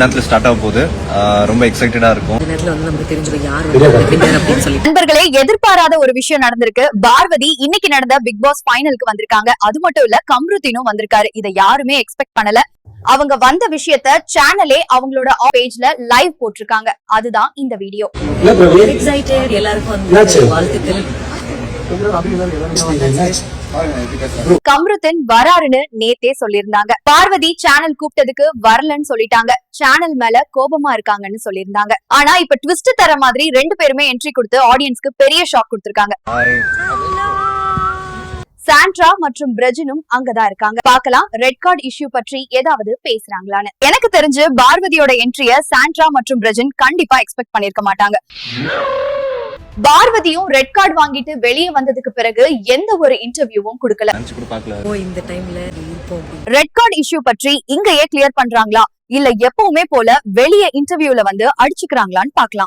நேரத்தில் ஸ்டார்ட் ஆக போகுது. ரொம்ப எக்ஸைட்டடா இருக்கும். நண்பர்களே எதிர்பாராத ஒரு விஷயம் நடந்திருக்கு. பார்வதி இன்னைக்கு நடந்த பிக் பாஸ் ஃபைனலுக்கு வந்திருக்காங்க. அது மட்டும் இல்ல கம்ருத்தினும் வந்திருக்காரு. இதை யாருமே எக்ஸ்பெக்ட் பண்ணல. அவங்க வந்த விஷயத்த சேனலே அவங்களோட பேஜ்ல லைவ் போட்டிருக்காங்க. அதுதான் இந்த வீடியோ கம்ருத்தன் வராருன்னு நேத்தே சொல்லியிருந்தாங்க. பார்வதி சேனல் கூப்பிட்டதுக்கு வரலன்னு சொல்லிட்டாங்க. சேனல் மேல கோபமா இருக்காங்கன்னு சொல்லியிருந்தாங்க. ஆனா இப்ப ட்விஸ்ட் தர மாதிரி ரெண்டு பேருமே என்ட்ரி கொடுத்து ஆடியன்ஸ்க்கு பெரிய ஷாக் கொடுத்திருக்காங்க. சாண்ட்ரா மற்றும் பிரஜனும் அங்கதான் இருக்காங்க. பாக்கலாம் ரெட் கார்டு இஷ்யூ பற்றி ஏதாவது பேசுறாங்களான்னு. எனக்கு தெரிஞ்சு பார்வதியோட என்ட்ரிய சாண்ட்ரா மற்றும் பிரஜன் கண்டிப்பா எக்ஸ்பெக்ட் பண்ணிருக்க மாட்டாங்க. பார்வதியும் ரெட் கார்டு வாங்கிட்டு வெளியே வந்ததுக்கு பிறகு எந்த ஒரு இன்டர்வியூவும் கொடுக்கல. நினச்சி கூட பார்க்கல. ஓ இந்த டைம்ல. ரெட் கார்டு இஷ்யூ பற்றி இங்கேயே கிளியர் பண்றாங்களா? இல்ல எப்பவுமே போல வெளியே இன்டர்வியூல வந்து அடிச்சுக்கிறாங்களான்னு பார்க்கலாம்.